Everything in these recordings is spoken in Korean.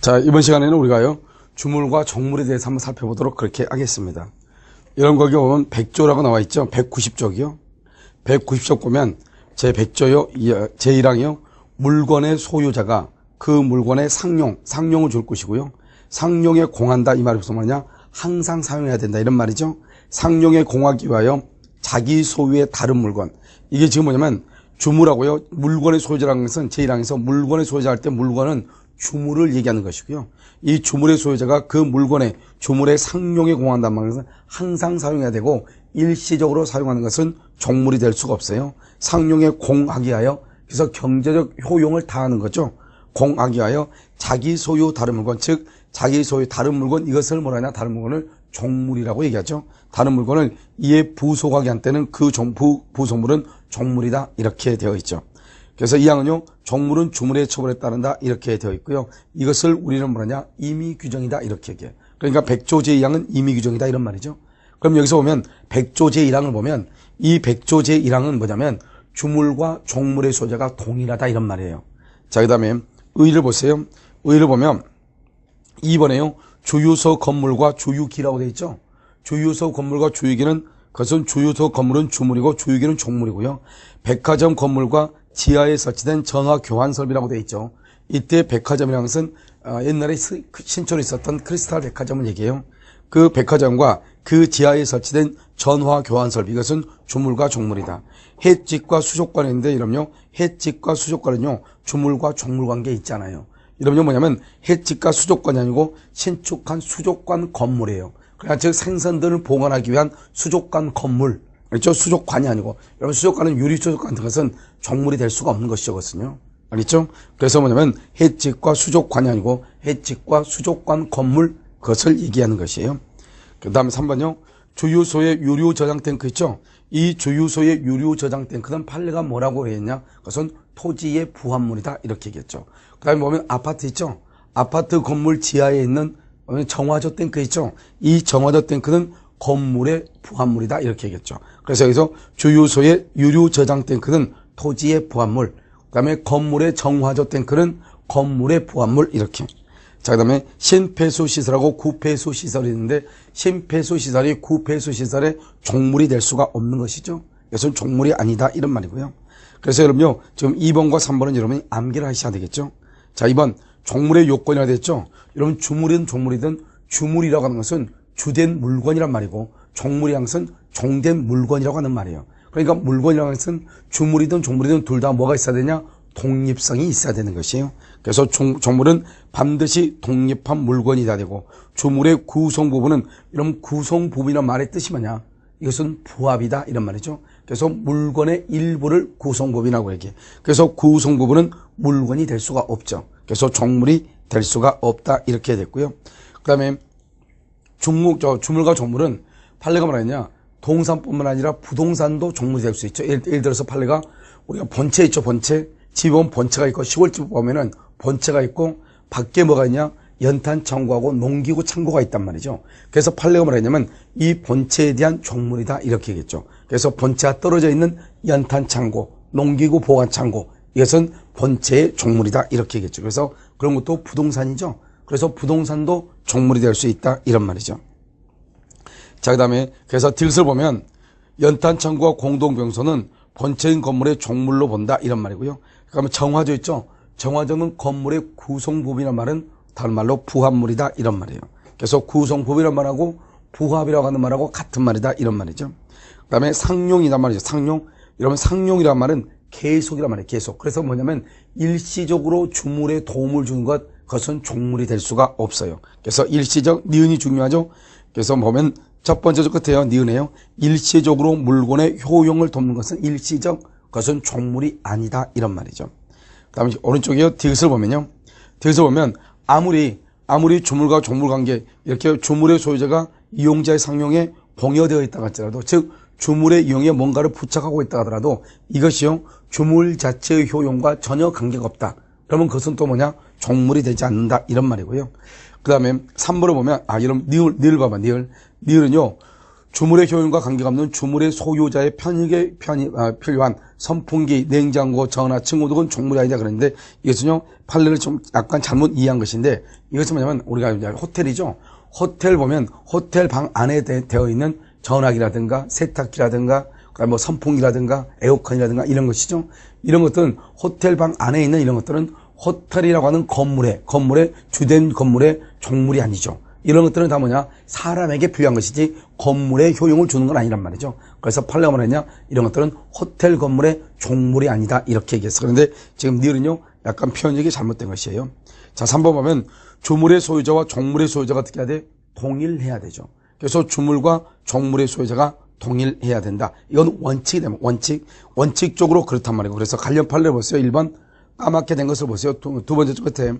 자, 이번 시간에는 우리가요, 주물과 정물에 대해서 한번 살펴보도록 그렇게 하겠습니다. 이런 거기 보면 100조라고 나와 있죠. 190쪽이요. 190쪽 보면 제 100조요, 제 1항이요. 물건의 소유자가 그 물건의 상용, 상용을 줄 것이고요. 상용에 공한다 이 말이 무슨 말이냐? 항상 사용해야 된다 이런 말이죠. 상용에 공하기 위하여 자기 소유의 다른 물건. 이게 지금 뭐냐면 주물하고요. 물건의 소유자라는 것은 제1항에서 물건의 소유자 할 때 물건은 주물을 얘기하는 것이고요. 이 주물의 소유자가 그 물건의 주물의 상용에 공한다는 말은 항상 사용해야 되고 일시적으로 사용하는 것은 종물이 될 수가 없어요. 상용에 공하기 위하여 그래서 경제적 효용을 다하는 거죠. 공하기 위하여 자기 소유 다른 물건 즉 자기 소유 다른 물건 이것을 뭐라냐 다른 물건을 종물이라고 얘기하죠. 다른 물건을 이에 부속하게 한 때는 그 종, 부, 부속물은 종물이다 이렇게 되어 있죠. 그래서 이 항은요 종물은 주물의 처벌에 따른다 이렇게 되어 있고요. 이것을 우리는 뭐라냐 임의 규정이다 이렇게 얘기해요. 그러니까 백조 제2항은 임의 규정이다 이런 말이죠. 그럼 여기서 보면 백조 제 1항을 보면 이 백조 제 1항은 뭐냐면 주물과 종물의 소재가 동일하다 이런 말이에요. 자, 그 다음에 의를 보세요. 의를 보면 2번에요. 주유소 건물과 주유기라고 되어 있죠. 주유소 건물과 주유기는 그것은 주유소 건물은 주물이고 주유기는 종물이고요. 백화점 건물과 지하에 설치된 전화 교환 설비라고 되어 있죠. 이때 백화점이라는 것은 어, 옛날에 신촌에 있었던 크리스탈 백화점을 얘기해요. 그 백화점과 그 지하에 설치된 전화 교환 설비 이것은 주물과 종물이다. 햇집과 수족관인데 이러면요. 햇집과 수족관은요. 주물과 종물 관계 있잖아요. 이러면 뭐냐면 햇집과 수족관이 아니고 신축한 수족관 건물이에요. 그러니까 즉 생선들을 보관하기 위한 수족관 건물. 그렇죠? 수족관이 아니고 여러분 수족관은 유리 수족관 같은 것은 종물이 될 수가 없는 것이거든요. 알겠죠? 그래서 뭐냐면 햇집과 수족관이 아니고 햇집과 수족관 건물 그것을 얘기하는 것이에요. 그 다음에 3번요. 주유소의 유료 저장 탱크 있죠? 이 주유소의 유료 저장 탱크는 판례가 뭐라고 했냐? 그것은 토지의 부합물이다. 이렇게 얘기했죠. 그 다음에 보면 아파트 있죠? 아파트 건물 지하에 있는 정화조 탱크 있죠? 이 정화조 탱크는 건물의 부합물이다. 이렇게 얘기했죠. 그래서 여기서 주유소의 유료 저장 탱크는 토지의 부합물, 그 다음에 건물의 정화조 탱크는 건물의 부합물 이렇게. 자, 그 다음에 신폐수 시설하고 구폐수 시설이 있는데 신폐수 시설이 구폐수 시설의 종물이 될 수가 없는 것이죠. 이것은 종물이 아니다 이런 말이고요. 그래서 여러분요 지금 2번과 3번은 여러분이 암기를 하셔야 되겠죠. 자 2번 종물의 요건이라 됐죠. 여러분 주물이든 종물이든 주물이라고 하는 것은 주된 물건이란 말이고 종물이란 것은 종된 물건이라고 하는 말이에요. 그러니까 물건이라는 것은 주물이든 종물이든 둘 다 뭐가 있어야 되냐? 독립성이 있어야 되는 것이에요. 그래서 종, 종물은 반드시 독립한 물건이다 되고 주물의 구성 부분은 이런 구성 부분이란 말의 뜻이 뭐냐? 이것은 부합이다 이런 말이죠. 그래서 물건의 일부를 구성 부분이라고 얘기해. 그래서 구성 부분은 물건이 될 수가 없죠. 그래서 종물이 될 수가 없다 이렇게 됐고요. 그 다음에 중목, 저 주물과 종물은 판례가 뭐라냐? 동산뿐만 아니라 부동산도 종물이 될수 있죠. 예를, 예를 들어서 판례가 우리가 본체 있죠, 본체. 보면 본체가 있고 시골집 보면은 본체가 있고 밖에 뭐가 있냐? 연탄 창고하고 농기구 창고가 있단 말이죠. 그래서 판례가 뭐냐면 이 본체에 대한 종물이다 이렇게 얘기했죠. 그래서 본체가 떨어져 있는 연탄 창고, 농기구 보관 창고 이것은 본체의 종물이다 이렇게 얘기했죠. 그래서 그런 것도 부동산이죠. 그래서 부동산도 종물이 될 수 있다 이런 말이죠. 자 그 다음에 그래서 딜스를 보면 연탄 창고와 공동병소는 본체인 건물의 종물로 본다 이런 말이고요. 그러면 정화조 있죠. 정화조는 건물의 구성부분이란 말은 다른 말로 부합물이다 이런 말이에요. 그래서 구성부이란 말하고 부합이라고 하는 말하고 같은 말이다 이런 말이죠. 그 다음에 상용이란 말이죠. 상용. 이러면 상용이란 말은 계속이란 말이에요. 계속. 그래서 뭐냐면 일시적으로 주물에 도움을 주는 것 그것은 종물이 될 수가 없어요. 그래서 일시적 니은이 중요하죠. 그래서 보면 첫 번째 줄 끝에요. 니은에요. 일시적으로 물건의 효용을 돕는 것은 일시적 그것은 종물이 아니다 이런 말이죠. 그 다음에 오른쪽에요. 디귿을 보면요. 디귿을 보면 아무리 아무리 주물과 종물 관계 이렇게 주물의 소유자가 이용자의 상용에 봉여되어 있다 할지라도 즉 주물의 이용에 뭔가를 부착하고 있다 하더라도 이것이요 주물 자체의 효용과 전혀 관계가 없다. 그러면 그것은 또 뭐냐 종물이 되지 않는다 이런 말이고요. 그 다음에 3번을 보면 아 이런 니을 니을 봐봐 니을 니을은요 주물의 효용과 관계가 없는 주물의 소유자의 편익에 편이, 아, 필요한 선풍기, 냉장고, 전화, 친구 등은 종물이 아니다 그랬는데 이것은요 판례를 좀 약간 잘못 이해한 것인데 이것은 뭐냐면 우리가 이제 호텔이죠. 호텔 보면 호텔 방 안에 되, 되어 있는 전화기라든가 세탁기라든가 그다음에 뭐 선풍기라든가 에어컨이라든가 이런 것이죠. 이런 것들은 호텔 방 안에 있는 이런 것들은 호텔이라고 하는 건물의 건물의 주된 건물의 종물이 아니죠. 이런 것들은 다 뭐냐 사람에게 필요한 것이지 건물에 효용을 주는 건 아니란 말이죠. 그래서 팔레가 뭐랬냐 이런 것들은 호텔 건물의 종물이 아니다 이렇게 얘기했어. 그런데 지금 니은요 약간 표현력이 잘못된 것이에요. 자 3번 보면 주물의 소유자와 종물의 소유자가 어떻게 해야 돼? 동일해야 되죠. 그래서 주물과 종물의 소유자가 동일해야 된다. 이건 원칙이 되면 원칙 원칙적으로 그렇단 말이고 그래서 관련 판례 보세요. 1번 까맣게 된 것을 보세요. 두, 두 번째 끝에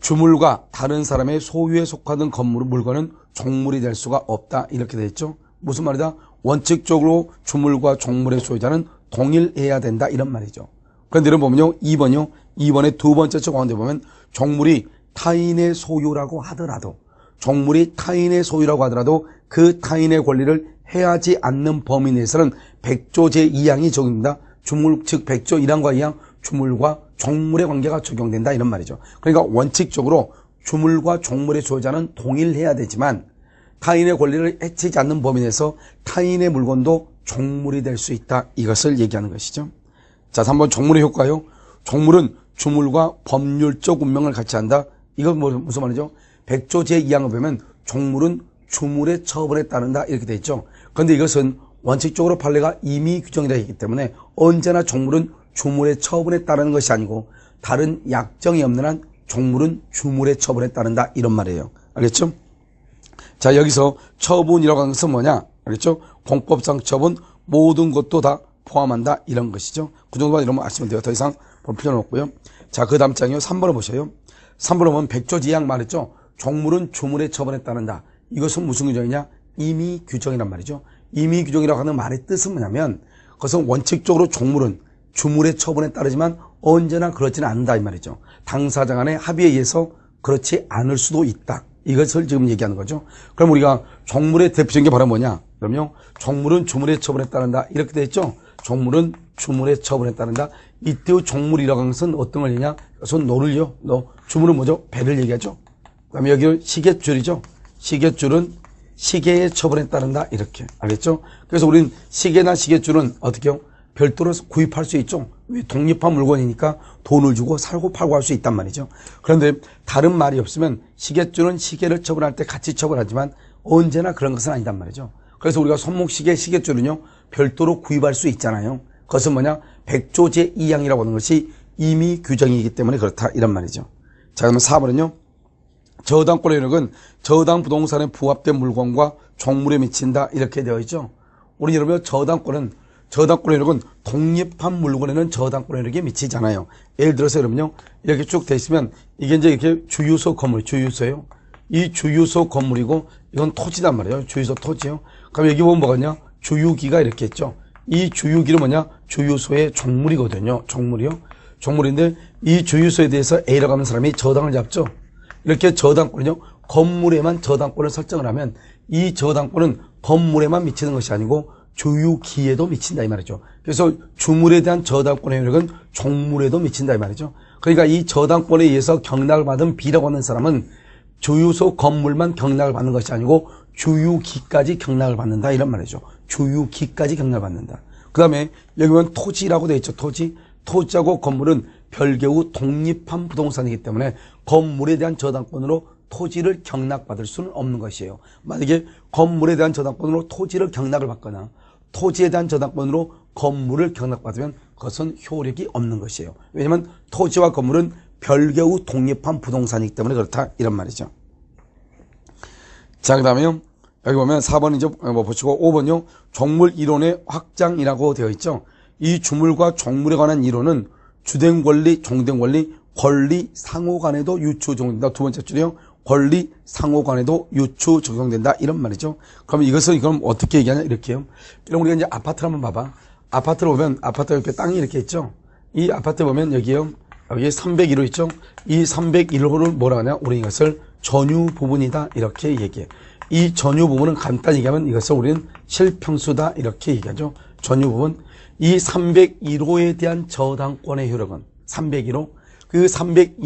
주물과 다른 사람의 소유에 속하는 건물, 물건은 종물이 될 수가 없다. 이렇게 돼 있죠. 무슨 말이다? 원칙적으로 주물과 종물의 소유자는 동일해야 된다. 이런 말이죠. 그런데 여러분 보면요. 2번요. 2번의 두 번째 쪽 가운데 보면 종물이 타인의 소유라고 하더라도 종물이 타인의 소유라고 하더라도 그 타인의 권리를 해하지 않는 범위 내에서는 백조 제2항이 적용된다. 주물 즉 백조 1항과 2항 주물과 종물의 관계가 적용된다 이런 말이죠. 그러니까 원칙적으로 주물과 종물의 소유자는 동일해야 되지만 타인의 권리를 해치지 않는 범위 내에서 타인의 물건도 종물이 될 수 있다 이것을 얘기하는 것이죠. 자, 3번 종물의 효과요. 종물은 주물과 법률적 운명을 같이 한다. 이건 뭐, 무슨 말이죠? 백조 제2항을 보면 종물은 주물의 처벌에 따른다 이렇게 돼 있죠. 그런데 이것은 원칙적으로 판례가 이미 규정되어 있기 때문에 언제나 종물은 주물의 처분에 따르는 것이 아니고 다른 약정이 없는 한 종물은 주물의 처분에 따른다 이런 말이에요. 알겠죠? 자 여기서 처분이라고 하는 것은 뭐냐? 알겠죠? 공법상 처분 모든 것도 다 포함한다 이런 것이죠. 그 정도만 이러면 아시면 돼요. 더 이상 볼 필요는 없고요. 자 그 다음 장이요. 3번을 보셔요. 3번을 보면 백조지향 말했죠. 종물은 주물의 처분에 따른다. 이것은 무슨 규정이냐? 임의 규정이란 말이죠. 임의 규정이라고 하는 말의 뜻은 뭐냐면 그것은 원칙적으로 종물은 주물의 처분에 따르지만 언제나 그렇지는 않는다 이 말이죠. 당사자 간의 합의에 의해서 그렇지 않을 수도 있다. 이것을 지금 얘기하는 거죠. 그럼 우리가 종물의 대표적인 게 바로 뭐냐? 그럼요. 종물은 주물의 처분에 따른다. 이렇게 돼 있죠. 종물은 주물의 처분에 따른다. 이때의 종물이라고 하는 것은 어떤 걸얘냐 그것은 노를요. 너 주물은 뭐죠? 배를 얘기하죠. 그다음에 여기 시계줄이죠. 시계줄은 시계의 처분에 따른다. 이렇게 알겠죠? 그래서 우리는 시계나 시계줄은 어떻게요? 별도로 구입할 수 있죠. 독립한 물건이니까 돈을 주고 살고 팔고 할 수 있단 말이죠. 그런데 다른 말이 없으면 시계줄은 시계를 처분할 때 같이 처분하지만 언제나 그런 것은 아니단 말이죠. 그래서 우리가 손목시계 시계줄은요 별도로 구입할 수 있잖아요. 그것은 뭐냐 백조 제 2항이라고 하는 것이 이미 규정이기 때문에 그렇다 이런 말이죠. 자 그러면 4번은요 저당권의 효력은 저당 부동산에 부합된 물건과 종물에 미친다 이렇게 되어 있죠. 우리 여러분 저당권은 저당권의 효력은 독립한 물건에는 저당권의 효력이 미치지 않아요. 예를 들어서 여러분요, 이렇게 쭉 돼 있으면 이게 이제 이렇게 주유소 건물, 주유소예요. 이 주유소 건물이고 이건 토지단 말이에요. 주유소 토지요. 그럼 여기 보면 뭐가냐? 주유기가 이렇게 있죠. 이 주유기는 뭐냐? 주유소의 종물이거든요. 종물이요. 종물인데 이 주유소에 대해서 A라고 하는 사람이 저당을 잡죠. 이렇게 저당권은요. 건물에만 저당권을 설정을 하면 이 저당권은 건물에만 미치는 것이 아니고 조유 기에도 미친다 이 말이죠. 그래서 주물에 대한 저당권의 효력은 종물에도 미친다 이 말이죠. 그러니까 이 저당권에 의해서 경락을 받은 B라고 하는 사람은 주유소 건물만 경락을 받는 것이 아니고 주유기까지 경락을 받는다 이런 말이죠. 주유기까지 경락을 받는다. 그 다음에 여기 보면 토지라고 되어 있죠. 토지. 토지하고 건물은 별개의 독립한 부동산이기 때문에 건물에 대한 저당권으로 토지를 경락받을 수는 없는 것이에요. 만약에 건물에 대한 저당권으로 토지를 경락을 받거나 토지에 대한 저당권으로 건물을 경락받으면 그것은 효력이 없는 것이에요. 왜냐하면 토지와 건물은 별개의 독립한 부동산이기 때문에 그렇다 이런 말이죠. 자, 그 다음에요. 여기 보면 4번 이제 뭐 보시고 5번요. 종물 이론의 확장이라고 되어 있죠. 이 주물과 종물에 관한 이론은 주된 권리, 종된 권리, 권리 상호 간에도 유추 적용된다. 두 번째 줄이요. 권리 상호 간에도 유추 적용된다. 이런 말이죠. 그럼 이것을 그럼 어떻게 얘기하냐 이렇게요. 이런 우리가 이제 아파트를 한번 봐봐. 아파트를 보면 아파트 옆에 땅이 이렇게 있죠. 이 아파트 보면 여기요. 여기 301호 있죠. 이 301호를 뭐라 하냐? 우리 이것을 전유 부분이다. 이렇게 얘기해. 이 전유 부분은 간단히 얘기하면 이것을 우리는 실평수다 이렇게 얘기하죠. 전유 부분. 이 301호에 대한 저당권의 효력은 301호. 그 302